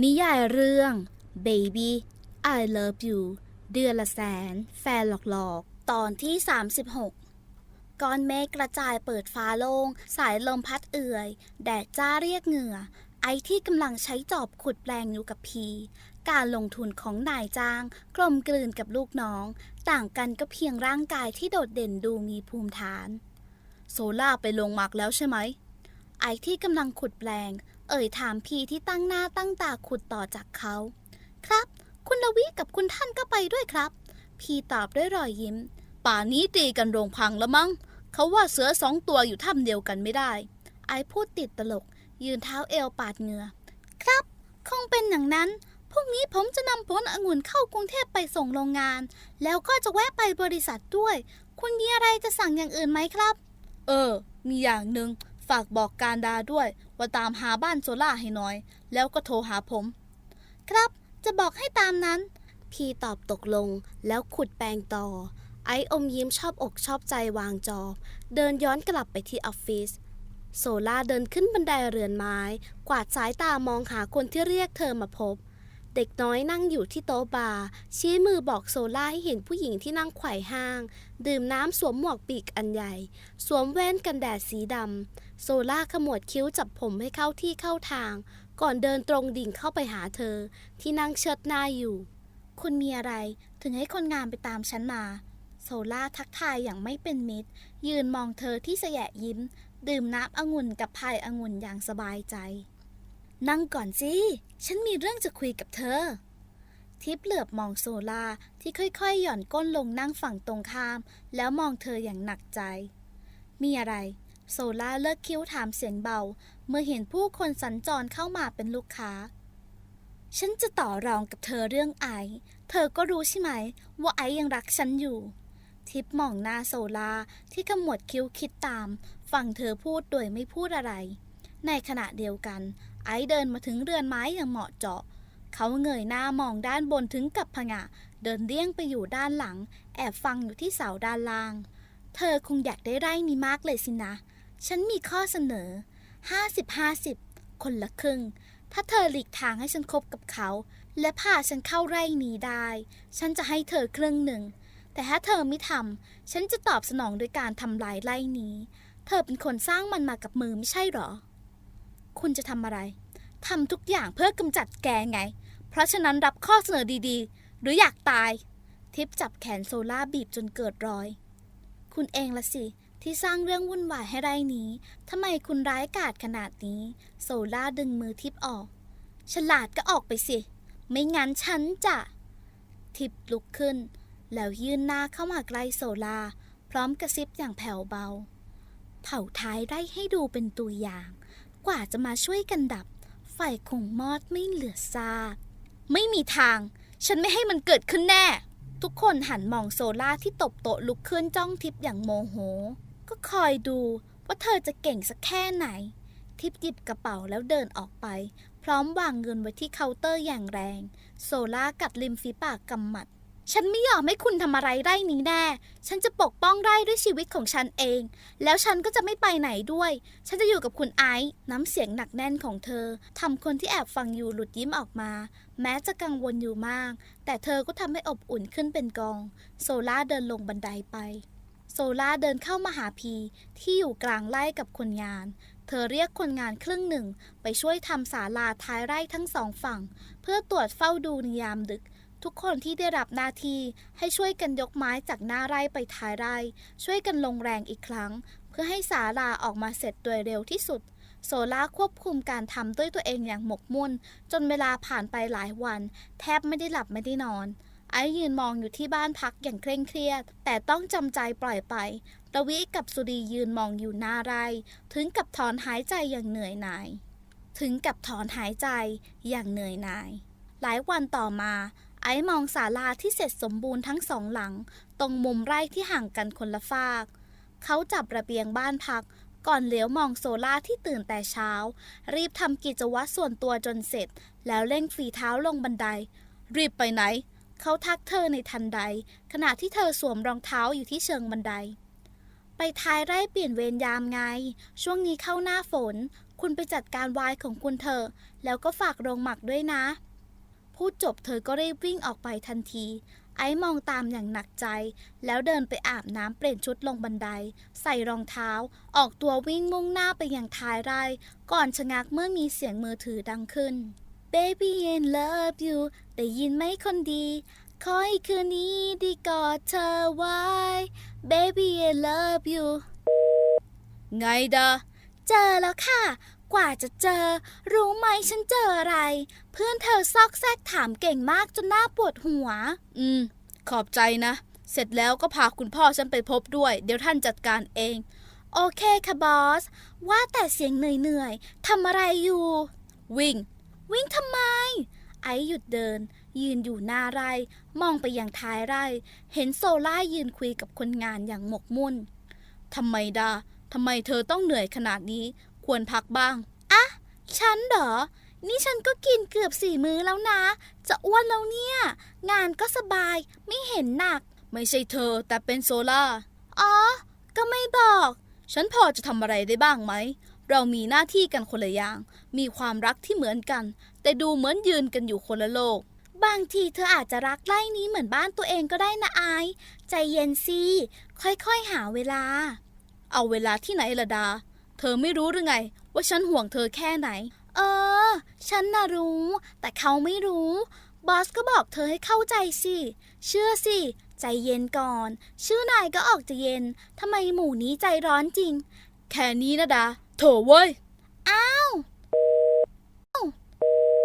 นิยายเรื่อง Baby I Love You เดือนละแสน แฟนหลอกๆ ตอนที่ 36 ก้อนเมฆกระจายเปิดฟ้าโลง่งสายลมพัดเอื่อย แดดจ้าเรียกเหงื่อ ไอที่กำลังใช้จอบขุดแปลงอยู่กับพี การลงทุนของนายจ้าง กลมกลืนกับลูกน้อง ต่างกันก็เพียงร่างกายที่โดดเด่นดูมีภูมิฐาน โซล่าไปลงหมักแล้วใช่ไหม ไอที่กำลังขุดแปลง เอ่ยถามพีที่ตั้งหน้าตั้งตาขุดต่อจากเขา ครับ คุณลวิกับคุณท่านก็ไปด้วยครับ พีตอบด้วยรอยยิ้ม ป่านี้ตีกันโรงพังแล้วมั้ง เขาว่าเสือสองตัวอยู่ถ้ำเดียวกันไม่ได้ ไอพูดติดตลก ยืนเท้าเอวปาดเหงื่อครับ คงเป็นอย่างนั้นพรุ่งนี้ผมจะนำผลองุ่นเข้ากรุงเทพไปส่งโรงงาน แล้วก็จะแวะไปบริษัทด้วย คุณมีอะไรจะสั่งอย่างอื่นไหมครับ เออ มีอย่างหนึ่งฝากบอกการดาด้วย ว่าตามหาบ้านโซล่าให้หน่อย แล้วก็โทรหาผม ครับจะบอกให้ตามนั้น พี่ตอบตกลงแล้วขุดแปลงต่อ ไออมยิ้มชอบอกชอบใจวางจอบ เดินย้อนกลับไปที่ออฟฟิศโซล่าเดินขึ้นบันไดเรือนไม้ กวาดสายตามองหาคนที่เรียกเธอมาพบ เด็กน้อยนั่งอยู่ที่โต๊ะบาร์ชี้มือบอกโซล่าให้เห็นผู้หญิงที่นั่งไขว่ห้าง ดื่มน้ำสวมหมวกปีกอันใหญ่ สวมแว่นกันแดดสีดำโซล่าขมวดคิ้วจับผมให้เข้าที่เข้าทาง ก่อนเดินตรงดิ่งเข้าไปหาเธอ ที่นั่งเชิดหน้าอยู่ คุณมีอะไรถึงให้คนงานไปตามฉันมา โซล่าทักทายอย่างไม่เป็นมิตร ยืนมองเธอที่แสยะยิ้ม ดื่มน้ำองุ่นกับพายองุ่นอย่างสบายใจ นั่งก่อนสิฉันมีเรื่องจะคุยกับเธอ ทิปเหลือบมองโซลาที่ค่อยๆ หย่อนก้นลงนั่งฝั่งตรงข้าม แล้วมองเธออย่างหนักใจ มีอะไร โซลาเลิกคิ้วถามเสียงเบา เมื่อเห็นผู้คนสัญจรเข้ามาเป็นลูกค้า ฉันจะต่อรองกับเธอเรื่องไอซ์เธอก็รู้ใช่ไหม ว่าไอซ์ยังรักฉันอยู่ ทิปมองหน้าโซลาที่ขมวดคิ้วคิดตาม ฟังเธอพูดโดยไม่พูดอะไร ในขณะเดียวกัน ไอเดินมาถึงเรือนไม้อย่างเหมาะเจาะ เขาเงยหน้ามองด้านบนถึงกับผงะ เดินเลี่ยงไปอยู่ด้านหลัง แอบฟังอยู่ที่เสาด้านล่าง เธอคงอยากได้ไร่นี้มากเลยสินะ ฉันมีข้อเสนอ 50-50 คนละครึ่ง ถ้าเธอหลีกทางให้ฉันคบกับเขา และพาฉันเข้าไร่นี้ได้ ฉันจะให้เธอครึ่งหนึ่ง แต่ถ้าเธอไม่ทำฉันจะตอบสนองโดยการทำลายไร่นี้ เธอเป็นคนสร้างมันมากับมือไม่ใช่หรอ คุณจะทำอะไรทำทุกอย่างเพื่อกำจัดแกไง เพราะฉะนั้นรับข้อเสนอดีๆ หรืออยากตาย ทิปจับแขนโซล่าบีบจนเกิดรอย คุณเองละสิ ที่สร้างเรื่องวุ่นวายให้ไรนี้ทำไมคุณร้ายกาจขนาดนี้ โซล่าดึงมือทิปออก ฉลาดก็ออกไปสิ ไม่งั้นฉันจะ ทิปลุกขึ้น แล้วยื่นหน้าเข้ามาใกล้โซล่าพร้อมกระซิบอย่างแผ่วเบา เผาท้ายไร่ให้ดูเป็นตัวอย่าง กว่าจะมาช่วยกันดับ ไฟคงมอดไม่เหลือซากไม่มีทาง ฉันไม่ให้มันเกิดขึ้นแน่ ทุกคนหันมองโซล่าที่ตบโต๊ะลุกขึ้นจ้องทิปอย่างโมโห ก็คอยดูว่าเธอจะเก่งสักแค่ไหน ทิปหยิบกระเป๋าแล้วเดินออกไป พร้อมวางเงินไว้ที่เคาน์เตอร์อย่างแรง โซล่ากัดริมฝีปากกำหมัด ฉันไม่ยอมให้คุณทำอะไรไร่นี้แน่ ฉันจะปกป้องไร่ด้วยชีวิตของฉันเอง แล้วฉันก็จะไม่ไปไหนด้วย ฉันจะอยู่กับคุณไอซ์น้ำเสียงหนักแน่นของเธอทำคนที่แอบฟังอยู่หลุดยิ้มออกมา แม้จะกังวลอยู่มาก แต่เธอก็ทำให้อบอุ่นขึ้นเป็นกอง โซล่าเดินลงบันไดไป โซล่าเดินเข้ามาหาพีที่อยู่กลางไร่กับคนงาน เธอเรียกคนงานครึ่งหนึ่ง ไปช่วยทำศาลาท้ายไร่ทั้งสองฝั่ง เพื่อตรวจเฝ้าดูในยามดึก ทุกคนที่ได้รับหน้าที่ให้ช่วยกันยกไม้จากหน้าไร่ไปท้ายไร่ ช่วยกันลงแรงอีกครั้ง เพื่อให้ศาลาออกมาเสร็จโดยเร็วที่สุด โซล่าควบคุมการทำด้วยตัวเองอย่างหมกมุ่น จนเวลาผ่านไปหลายวัน แทบไม่ได้หลับไม่ได้นอน ไอ้ยืนมองอยู่ที่บ้านพักอย่างเคร่งเครียด แต่ต้องจำใจปล่อยไประวิกับสุดียืนมองอยู่หน้าไร่ ถึงกับถอนหายใจอย่างเหนื่อยหน่าย ถึงกับถอนหายใจอย่างเหนื่อยหน่าย หลายวันต่อมา ไอ้มองศาลาที่เสร็จสมบูรณ์ทั้งสองหลัง ตรงมุมไร่ที่ห่างกันคนละฟาก เขาจับระเบียงบ้านพัก ก่อนเหลียวมองโซล่าที่ตื่นแต่เช้า รีบทำกิจวัตรส่วนตัวจนเสร็จ แล้วเร่งฝีเท้าลงบันได รีบไปไหน เขาทักเธอในทันใด ขณะที่เธอสวมรองเท้าอยู่ที่เชิงบันได ไปท้ายไร่เปลี่ยนเวรยามไง ช่วงนี้เข้าหน้าฝนคคุณไปจัดการวายของคุณเถอะแล้วก็ฝากโรงหมักด้วยนะ พูดจบเธอก็รีบวิ่งออกไปทันที ไอ้มองตามอย่างหนักใจ แล้วเดินไปอาบน้ำเปลี่ยนชุดลงบันได ใส่รองเท้า ออกตัววิ่งมุ่งหน้าไปยังท้ายไร่ ก่อนชะงักเมื่อมีเสียงมือถือดังขึ้น Baby in love you ได้ยินไหมคนดีขอให้คืนนี้ไดีกอดเธอไว้ Baby I love you ไงดะเจอแล้วค่ะ กว่าจะเจอ รู้ไหมฉันเจออะไร เพื่อนเธอซอกแซกถามเก่งมากจนหน้าปวดหัว อืม ขอบใจนะ เสร็จแล้วก็พาคุณพ่อฉันไปพบด้วย เดี๋ยวท่านจัดการเอง โอเคค่ะบอส ว่าแต่เสียงเหนื่อยๆทำอะไรอยู่ วิ่ง วิ่งทำไม ไอซ์หยุดเดิน ยืนอยู่หน้าไร่ มองไปยังท้ายไร่ เห็นโซล่ายืนคุยกับคนงานอย่างหมกมุ่นทำไมดาทำไมเธอต้องเหนื่อยขนาดนี้ ควรพักบ้าง อะฉันเหรอ นี่ฉันก็กินเกือบสี่มื้อแล้วนะ จะอ้วนแล้วเนี่ย งานก็สบายไม่เห็นหนัก ไม่ใช่เธอแต่เป็นโซล่า อ๋อ ก็ไม่บอก ฉันพอจะทำอะไรได้บ้างไหม เรามีหน้าที่กันคนละอย่าง มีความรักที่เหมือนกัน แต่ดูเหมือนยืนกันอยู่คนละโลก บางทีเธออาจจะรักไร่นี้เหมือนบ้านตัวเองก็ได้นะอาย ใจเย็นสิ ค่อยๆหาเวลา เอาเวลาที่ไหนละดา เธอไม่รู้หรือไง ว่าฉันห่วงเธอแค่ไหน เออ ฉันน่ะรู้ แต่เขาไม่รู้ บอสก็บอกเธอให้เข้าใจสิ เชื่อสิ ใจเย็นก่อน ชื่อนายก็ออกจะเย็น ทำไมหมู่นี้ใจร้อนจริง แค่นี้นะดาโถเว้ย อ้าว